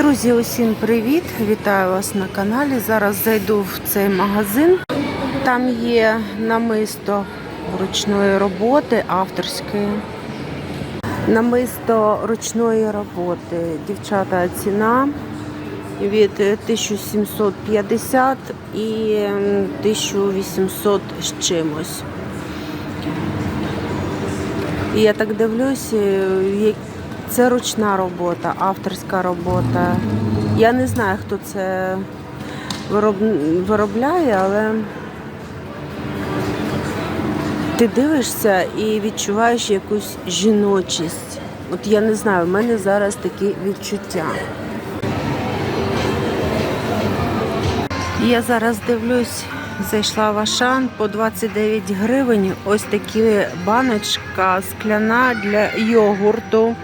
Друзі, усім привіт! Вітаю вас на каналі. Зараз зайду в цей магазин. Там є намисто ручної роботи, авторської. Намисто ручної роботи. Дівчата, ціна від 1750 і 1800 з чимось. І я так дивлюсь, е, це ручна робота, авторська робота. Я не знаю, хто це вироб- виробляє, але ти дивишся і відчуваєш якусь жіночість. От я не знаю, в мене зараз такі відчуття. Я зараз дивлюсь, зайшла в Ашан по 29 гривень. Ось такі баночка скляна для йогурту.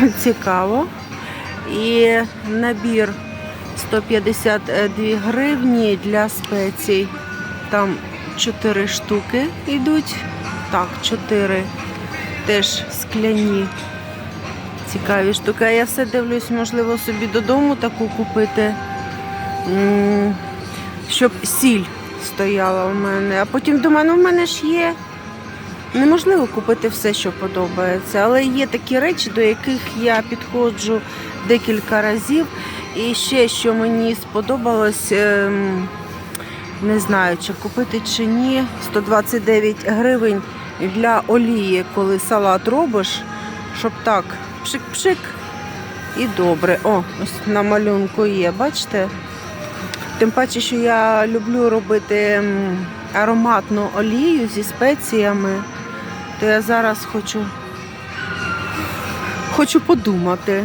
Цікаво. І набір 152 гривні для спецій. Там 4 штуки йдуть. Так, 4 теж скляні. Цікаві штуки. А я все дивлюсь, можливо, собі додому таку купити. Щоб сіль стояла у мене. А потім думаю, ну в мене ж є. Неможливо купити все, що подобається, але є такі речі, до яких я підходжу декілька разів. І ще, що мені сподобалось, ем, не знаю, чи купити чи ні, 129 гривень для олії, коли салат робиш, щоб так пшик-пшик і добре. О, ось на малюнку є, бачите? Тим паче, що я люблю робити м, ароматну олію зі спеціями, то я зараз хочу, хочу подумати.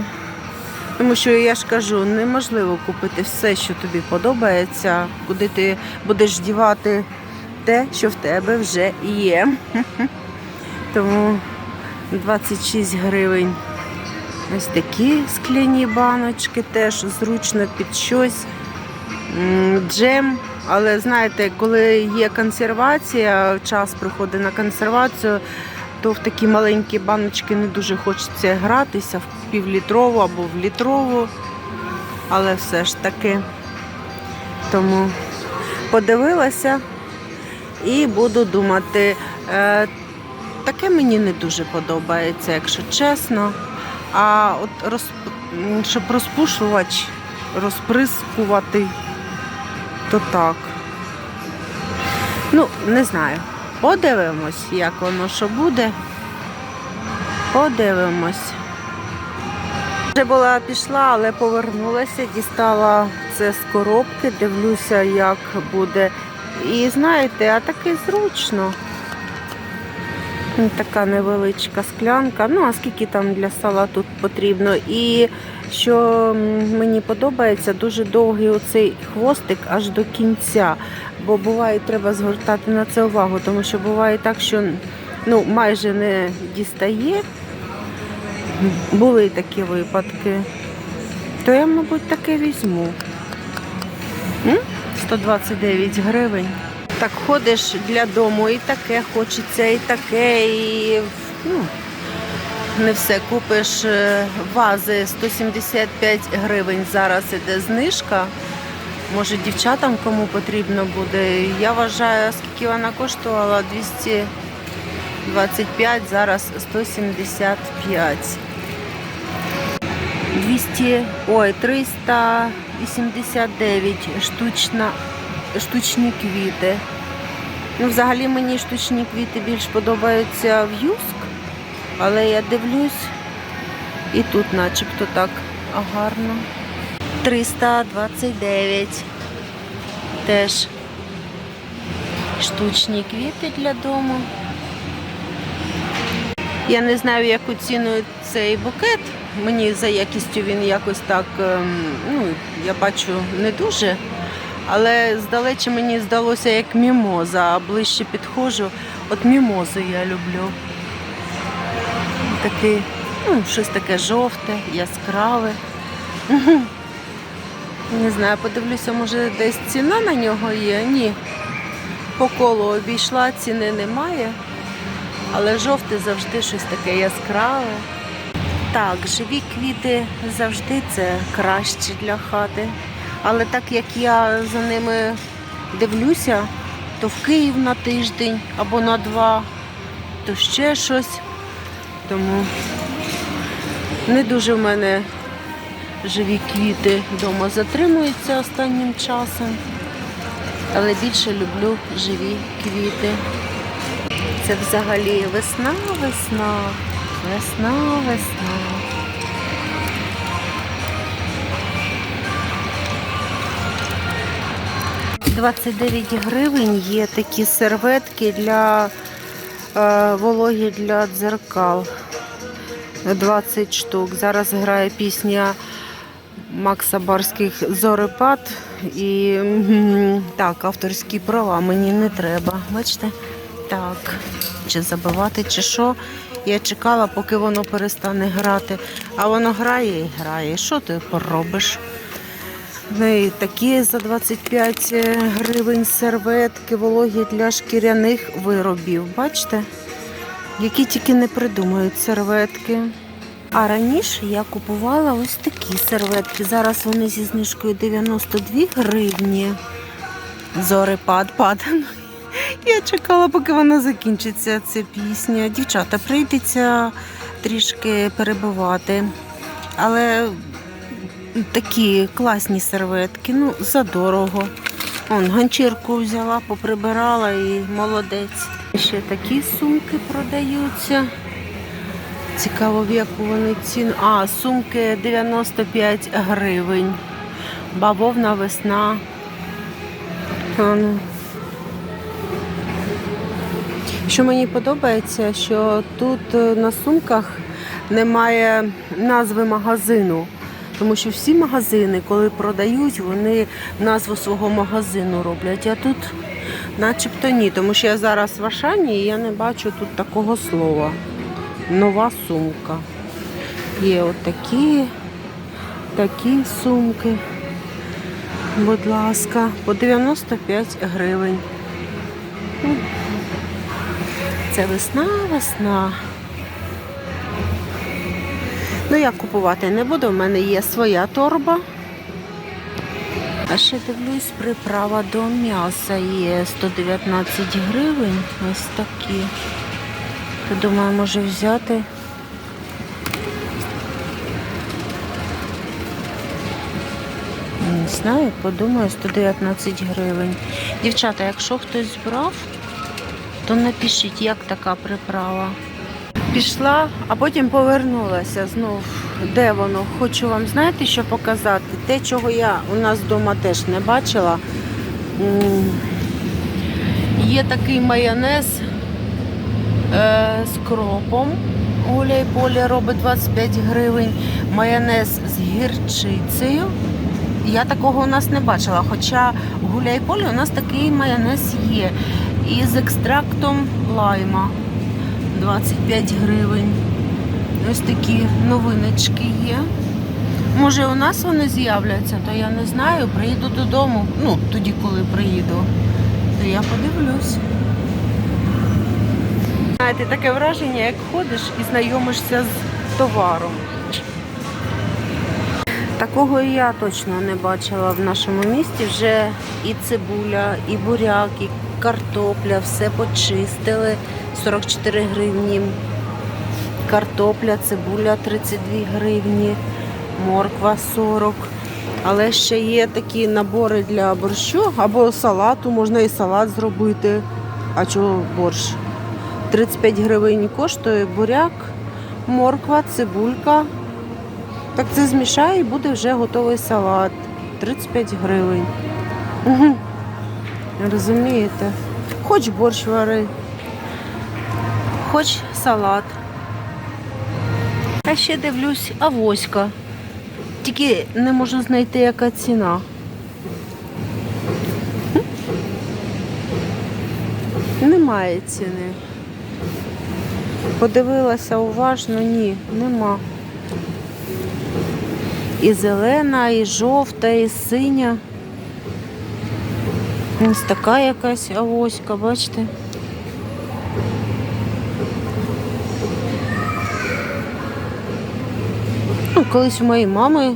Тому що я ж кажу, неможливо купити все, що тобі подобається, куди ти будеш дівати те, що в тебе вже є. Тому 26 гривень. Ось такі скляні баночки теж зручно під щось. Джем, але знаєте, коли є консервація, час приходить на консервацію, то в такі маленькі баночки не дуже хочеться гратися в півлітрову або в літрову. Але все ж таки. Тому подивилася і буду думати. Е, Таке мені не дуже подобається, якщо чесно. А от роз... м, щоб розпушувач розприскувати, то так. Ну, не знаю. Подивимось, як воно що буде. Подивимось. Вже була пішла, але повернулася, дістала це з коробки, дивлюся, як буде. І знаєте, а таки зручно. Така невеличка склянка. Ну, а скільки там для сала тут потрібно. І що мені подобається, дуже довгий оцей хвостик аж до кінця. Бо буває, треба звертати на це увагу, тому що буває так, що ну, майже не дістає. Були такі випадки. То я, мабуть, таке візьму. 129 гривень. Так ходиш для дому і таке хочеться, і таке, і ну, не все купиш. Е, Вази 175 гривень. Зараз іде знижка. Може дівчатам кому потрібно буде. Я вважаю, скільки вона коштувала 225, зараз 175. 200, ой, 389 штучна, штучні квіти. Ну, взагалі мені штучні квіти більш подобаються в юск, але я дивлюсь, і тут начебто так гарно. 329. Теж штучні квіти для дому. Я не знаю, яку ціну цей букет. Мені за якістю він якось так, ем, ну, я бачу, не дуже. Але здалече мені здалося як мімоза, а ближче підходжу. От мімозу я люблю. Такий, ну, щось таке жовте, яскраве. Не знаю, подивлюся, може десь ціна на нього є. Ні. По колу обійшла, ціни немає. Але жовте завжди щось таке яскраве. Так, живі квіти завжди це краще для хати. Але так як я за ними дивлюся, то в Київ на тиждень або на два, то ще щось. Тому не дуже в мене живі квіти вдома затримуються останнім часом. Але більше люблю живі квіти. Це взагалі весна, весна, весна, весна. Двадцять дев'ять гривень є такі серветки для е, вологі для дзеркал. 20 штук. Зараз грає пісня Макса Барських Зорепад. І так, авторські права мені не треба. Бачите? Так. Чи забивати, чи що. Я чекала, поки воно перестане грати. А воно грає і грає. Що ти поробиш? Ну і такі за 25 гривень серветки вологі для шкіряних виробів. Бачите? Які тільки не придумають серветки. А раніше я купувала ось такі серветки. Зараз вони зі знижкою 92 гривні. Зорепад пад. Я чекала, поки вона закінчиться, ця пісня. Дівчата, прийдеться трішки перебувати. Але такі класні серветки, ну, задорого. Он, ганчірку взяла, поприбирала і молодець. Ще такі сумки продаються. Цікаво, в яку вони ціну. А, сумки 95 гривень. Бавовна весна. Ну. Що мені подобається, що тут е, на сумках немає назви магазину. Тому що всі магазини, коли продають, вони назву свого магазину роблять. А тут начебто ні, тому що я зараз в Ашані і я не бачу тут такого слова. Нова сумка. Є от такі, сумки. Будь ласка, по 95 гривень. Це весна, весна. Ну, я купувати не буду, в мене є своя торба. А ще дивлюсь, приправа до м'яса є 119 гривень. Ось такі. Думаю, може взяти. Не знаю, подумаю, 119 гривень. Дівчата, якщо хтось брав, то напишіть, як така приправа. Пішла, а потім повернулася знов. Де воно? Хочу вам, знаєте, що показати? Те, чого я у нас вдома теж не бачила. Є такий майонез е, з кропом. Оля і Поля робить 25 гривень. Майонез з гірчицею. Я такого у нас не бачила. Хоча в Гуля і Полі у нас такий майонез є. І з екстрактом лайма 25 гривень. Ось такі новиночки є. Може у нас вони з'являться, то я не знаю. Приїду додому. Ну, тоді, коли приїду, то я подивлюсь. Знаєте, таке враження, як ходиш і знайомишся з товаром. Такого і я точно не бачила в нашому місті. Вже і цибуля, і буряк, і картопля, все почистили. 44 гривні. Картопля, цибуля 32 гривні, морква 40. Але ще є такі набори для борщу або салату, можна і салат зробити. А чого борщ? 35 гривень коштує буряк, морква, цибулька. Так це змішає і буде вже готовий салат. 35 гривень. Розумієте? Хоч борщ вари, хоч салат. А ще дивлюсь, авоська. Тільки не можу знайти, яка ціна. Немає ціни. Подивилася уважно, ні, нема. І зелена, і жовта, і синя. Ось така якась авоська, бачите? колись у моєї мами,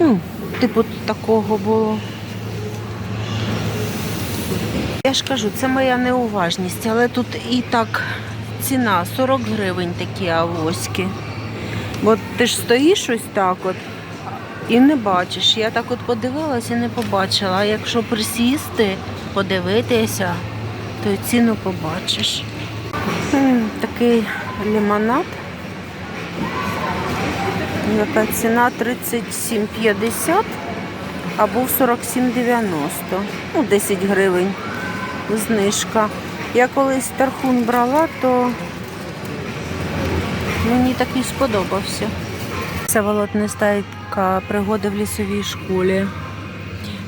ну, типу, такого було. Я ж кажу, це моя неуважність, але тут і так ціна 40 гривень такі авоськи. Бо ти ж стоїш ось так от і не бачиш. Я так от подивилася і не побачила. А якщо присісти, подивитися, то й ціну побачиш. Такий лимонад. Яка ціна 37,50, а був 47,90. Ну, 10 гривень знижка. Я колись тархун брала, то мені такий сподобався. Це волотнистайка пригоди в лісовій школі.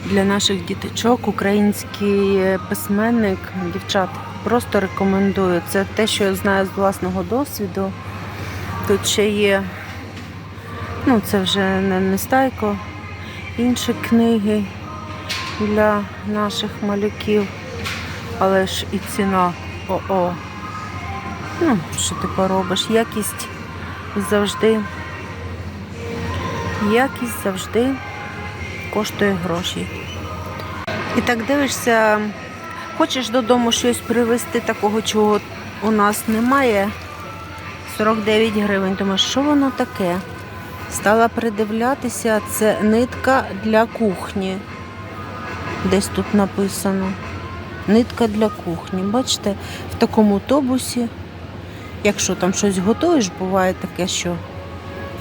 Для наших діточок український письменник, дівчат, просто рекомендую. Це те, що я знаю з власного досвіду. Тут ще є, ну це вже не нестайко, інші книги для наших малюків. Але ж і ціна ОО. Ну, що ти поробиш? Якість завжди. Якість завжди коштує гроші. І так дивишся, хочеш додому щось привезти такого, чого у нас немає. 49 гривень. Думаю, що воно таке? Стала придивлятися, це нитка для кухні. Десь тут написано. Нитка для кухні. Бачите, в такому тобусі, якщо там щось готуєш, буває таке, що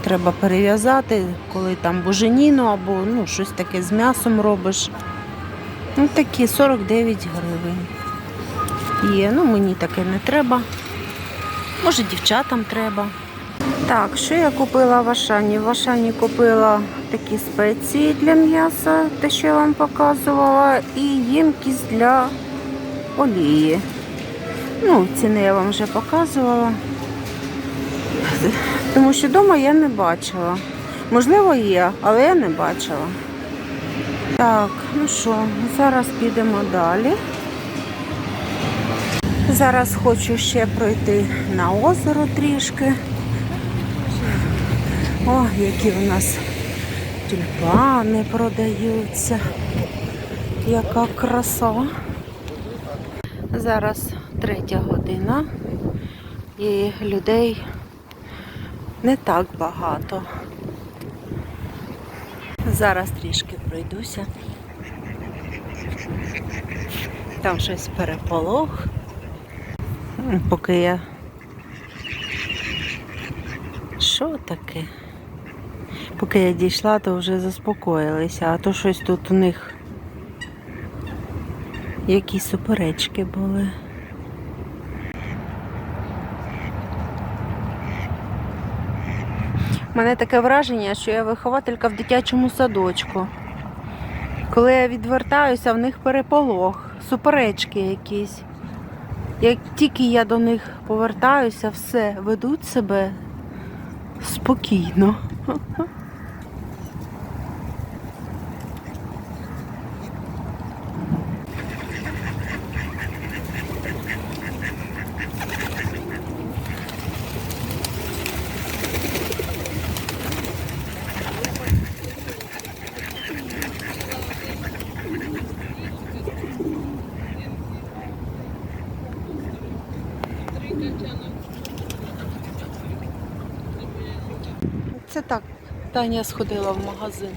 треба перев'язати, коли там буженіну або ну, щось таке з м'ясом робиш. Ну, такі 49 гривень. Є, ну мені таке не треба. Може, дівчатам треба. Так, що я купила в Ашані? В Ашані купила такі спеції для м'яса, те, що я вам показувала, і ємкість для олії. Ну, ціни я вам вже показувала. Тому що вдома я не бачила. Можливо, є, але я не бачила. Так, ну що, зараз підемо далі. Зараз хочу ще пройти на озеро трішки. О, які у нас тюльпани продаються. Яка краса. Зараз третя година і людей не так багато. Зараз трішки пройдуся. Там щось переполох. Поки я. Що таке? Поки я дійшла, то вже заспокоїлися, а то щось тут у них якісь суперечки були. У мене таке враження, що я вихователька в дитячому садочку. Коли я відвертаюся, в них переполох, суперечки якісь. Як тільки я до них повертаюся, все, ведуть себе спокійно. Це так, Таня сходила в магазин.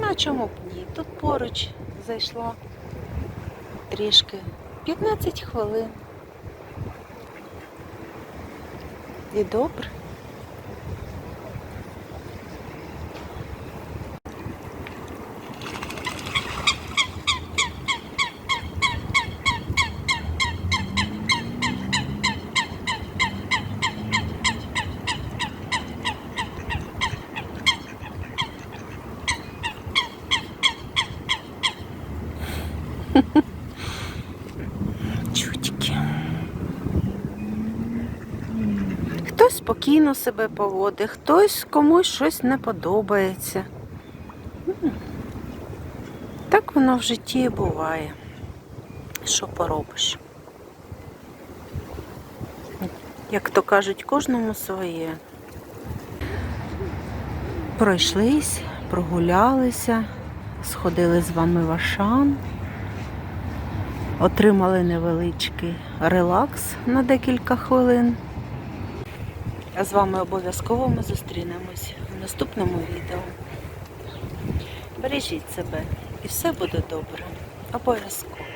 На чому б ні? Тут поруч зайшла трішки. 15 хвилин. І добре. Чутки. Хтось спокійно себе поводить, хтось комусь щось не подобається. Так воно в житті і буває. Що поробиш? Як то кажуть, кожному своє. Пройшлись, прогулялися, сходили з вами в Ашан, отримали невеличкий релакс на декілька хвилин. З вами обов'язково ми зустрінемось в наступному відео. Бережіть себе і все буде добре. Обов'язково.